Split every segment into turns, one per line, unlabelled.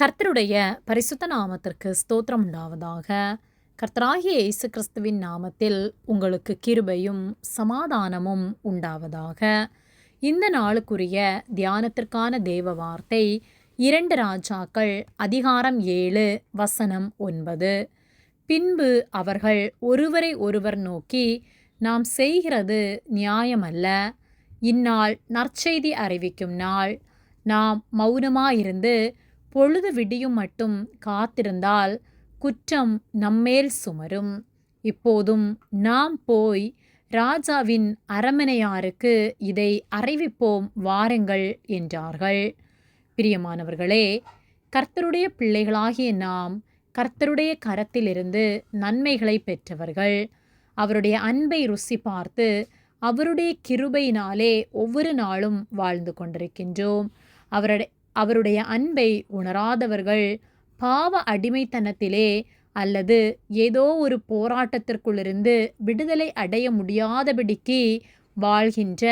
கர்த்தருடைய பரிசுத்த நாமத்திற்கு ஸ்தோத்திரம் உண்டாவதாக. கர்த்தராகிய இயேசு கிறிஸ்துவின் நாமத்தில் உங்களுக்கு கிருபையும் சமாதானமும் உண்டாவதாக. இந்த நாளுக்குரிய தியானத்திற்கான தேவ வார்த்தை இரண்டு ராஜாக்கள் அதிகாரம் ஏழு வசனம் ஒன்பது. பின்பு அவர்கள் ஒருவரை ஒருவர் நோக்கி நாம் செய்கிறது நியாயமல்ல. இந்நாள் நற்செய்தி அறிவிக்கும் நாள். நாம் மௌனமாயிருந்து பொழுது விடியும் மட்டும் காத்திருந்தால் குற்றம் நம்மேல் சுமரும். இப்போதும் நாம் போய் ராஜாவின் அரமனையாருக்கு இதை அறிவிப்போம் வாருங்கள் என்றார்கள். பிரியமானவர்களே கர்த்தருடைய பிள்ளைகளாகிய நாம் கர்த்தருடைய கரத்திலிருந்து நன்மைகளை பெற்றவர்கள். அவருடைய அன்பை ருசி பார்த்து அவருடைய கிருபையினாலே ஒவ்வொரு நாளும் வாழ்ந்து கொண்டிருக்கின்றோம். அவருடைய அவருடைய அன்பை உணராதவர்கள் பாவ அடிமைத்தனத்திலே அல்லது ஏதோ ஒரு போராட்டத்திற்குள்ளிருந்து விடுதலை அடைய முடியாதபடிக்கு வாழ்கின்ற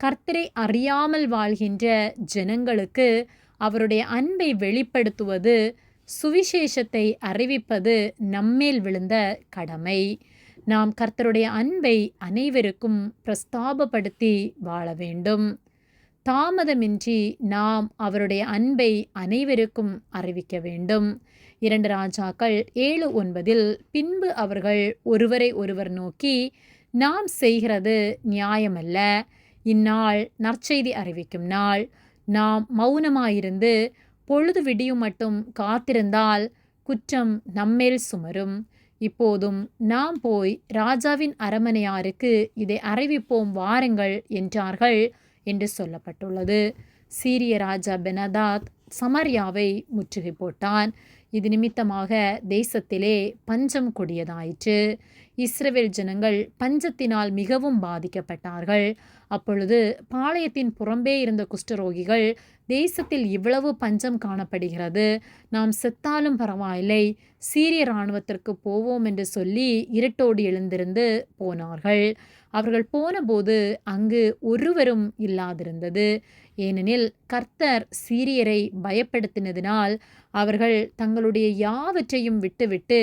கர்த்தரை அறியாமல் வாழ்கின்ற ஜனங்களுக்கு அவருடைய அன்பை வெளிப்படுத்துவது சுவிசேஷத்தை அறிவிப்பது நம்மேல் விழுந்த கடமை. நாம் கர்த்தருடைய அன்பை அனைவருக்கும் பிரஸ்தாபப்படுத்தி வாழ வேண்டும். தாமதமின்றி நாம் அவருடைய அன்பை அனைவருக்கும் அறிவிக்க வேண்டும். இரண்டு ராஜாக்கள் ஏழு ஒன்பதில் பின்பு அவர்கள் ஒருவரை ஒருவர் நோக்கி நாம் செய்கிறது நியாயமல்ல. இந்நாள் நற்செய்தி அறிவிக்கும் நாள். நாம் மௌனமாயிருந்து பொழுது விடியும் மட்டும் காத்திருந்தால் குற்றம் நம்மேல் சுமரும். இப்போதும் நாம் போய் ராஜாவின் அரமனையாருக்கு இதை அறிவிப்போம் வாருங்கள் என்றார்கள். என்று சொல்லப்பட்டுள்ளது. சீரிய ராஜா பெனதாத் சமர்யாவை முற்றுகை போட்டான். இது நிமித்தமாக தேசத்திலே பஞ்சம் கொடியதாயிற்று. இஸ்ரவேல் ஜனங்கள் பஞ்சத்தினால் மிகவும் பாதிக்கப்பட்டார்கள். அப்பொழுது பாளையத்தின் புறம்பே இருந்த குஷ்டரோகிகள் தேசத்தில் இவ்வளவு பஞ்சம் காணப்படுகிறது. நாம் செத்தாலும் பரவாயில்லை. சீரிய இராணுவத்திற்கு போவோம் என்று சொல்லி இருட்டோடு எழுந்திருந்து போனார்கள். அவர்கள் போனபோது அங்கு ஒருவரும் இல்லாதிருந்தது. ஏனெனில் கர்த்தர் சீரியரை பயப்படுத்தினதினால் அவர்கள் தங்களுடைய யாவற்றையும் விட்டுவிட்டு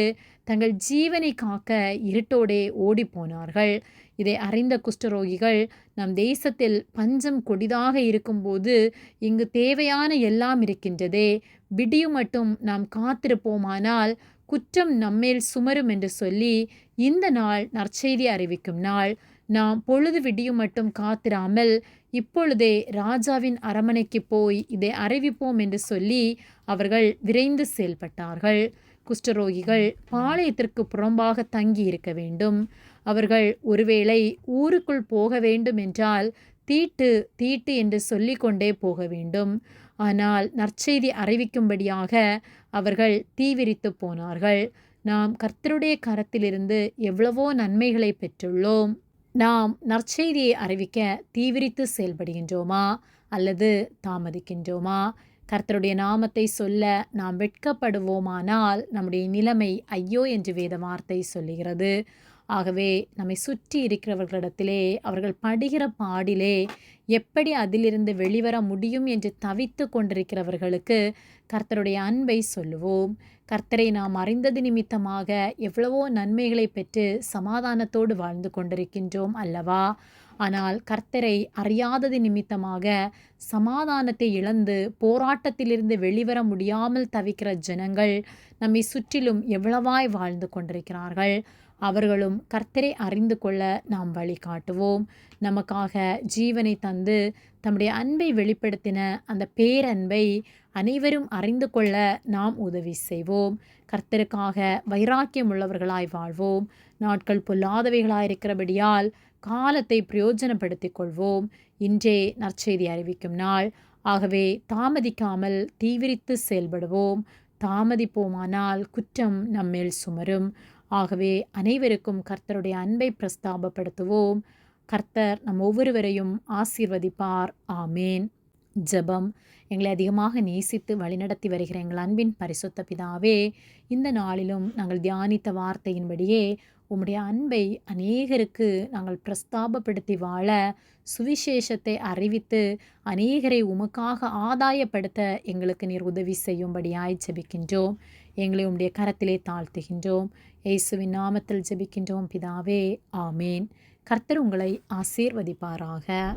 தங்கள் ஜீவனை காக்க இருட்டோடே ஓடிப்போனார்கள். இதை அறிந்த குஷ்டரோகிகள் நம் தேசத்தில் பஞ்சம் கொடிதாக இருக்கும்போது இங்கு தேவையான எல்லாம் இருக்கின்றதே விடியும் மட்டும் நாம் காத்திருப்போமானால் குற்றம் நம்மேல் சுமரும் என்று சொல்லி இந்த நாள் நற்செய்தி அறிவிக்கும் நாள். நாம் பொழுது விடியும் மட்டும் காத்திராமல் இப்பொழுதே ராஜாவின் அரமனைக்கு போய் இதை அறிவிப்போம் என்று சொல்லி அவர்கள் விரைந்து செயல்பட்டார்கள். குஷ்டரோகிகள் பாளையத்திற்கு புறம்பாக தங்கி இருக்க வேண்டும். அவர்கள் ஒருவேளை ஊருக்குள் போக வேண்டும் என்றால் தீட்டு தீட்டு என்று சொல்லிக்கொண்டே போக வேண்டும். ஆனால் நற்செய்தி அறிவிக்கும்படியாக அவர்கள் தீவிரித்து போனார்கள். நாம் கர்த்தருடைய கரத்திலிருந்து எவ்வளவோ நன்மைகளை பெற்றுள்ளோம். நாம் நற்செய்தியை அறிவிக்க தீவிரித்து செயல்படுகின்றோமா? அல்லது தாமதிக்கின்றோமா? கர்த்தருடைய நாமத்தை சொல்ல நாம் வெட்கப்படுவோமானால் நம்முடைய நிலைமை ஐயோ என்று வேத வார்த்தை சொல்லுகிறது. ஆகவே நம்மை சுற்றி இருக்கிறவர்களிடத்திலே அவர்கள் படுகிற பாடிலே எப்படி அதிலிருந்து வெளிவர முடியும் என்று தவித்து கொண்டிருக்கிறவர்களுக்கு கர்த்தருடைய அன்பை சொல்லுவோம். கர்த்தரை நாம் அறிந்தது நிமித்தமாக எவ்வளவோ நன்மைகளை பெற்று சமாதானத்தோடு வாழ்ந்து கொண்டிருக்கின்றோம் அல்லவா? ஆனால் கர்த்தரை அறியாதது நிமித்தமாக சமாதானத்தை இழந்து போராட்டத்திலிருந்து வெளிவர முடியாமல் தவிக்கிற ஜனங்கள் நம்மை சுற்றிலும் எவ்வளவாய் வாழ்ந்து கொண்டிருக்கிறார்கள்? அவர்களும் கர்த்தரை அறிந்து கொள்ள நாம் வழிகாட்டுவோம் நமக்காக ஜீவனை தந்து தம்முடைய அன்பை வெளிப்படுத்தின அந்த பேரன்பை அனைவரும் அறிந்து கொள்ள நாம் உதவி செய்வோம். கர்த்தருக்காக வைராக்கியம் உள்ளவர்களாய் வாழ்வோம். நாட்கள் பொல்லாதவைகளாயிருக்கிறபடியால் காலத்தை பிரயோஜனப்படுத்திக் கொள்வோம். இன்றே நற்செய்தி அறிவிக்கும் நாள். ஆகவே தாமதிக்காமல் தீவிரித்து செயல்படுவோம். தாமதிப்போமானால் குற்றம் நம்மேல் சுமரும். ஆகவே அனைவருக்கும் கர்த்தருடைய அன்பை பிரஸ்தாபப்படுத்துவோம். கர்த்தர் நம் ஒவ்வொருவரையும் ஆசீர்வதிப்பார். ஆமேன். ஜெபம். எங்களை அதிகமாக நேசித்து வழிநடத்தி வருகிற எங்கள் அன்பின் பரிசுத்த பிதாவே இந்த நாளிலும் நாங்கள் தியானித்த வார்த்தையின்படியே உம்முடைய அன்பை அநேகருக்கு நாங்கள் பிரஸ்தாபப்படுத்தி வாழ சுவிசேஷத்தை அறிவித்து அநேகரை உமக்காக ஆதாயப்படுத்த எங்களுக்கு நீர் உதவி செய்யும்படியாய் ஜெபிக்கின்றோம். எங்களை உம்முடைய கரத்திலே தாழ்த்துகின்றோம். இயேசுவின் நாமத்தில் ஜெபிக்கின்றோம். பிதாவே ஆமேன். கர்த்தர் உங்களை ஆசீர்வதிப்பாராக.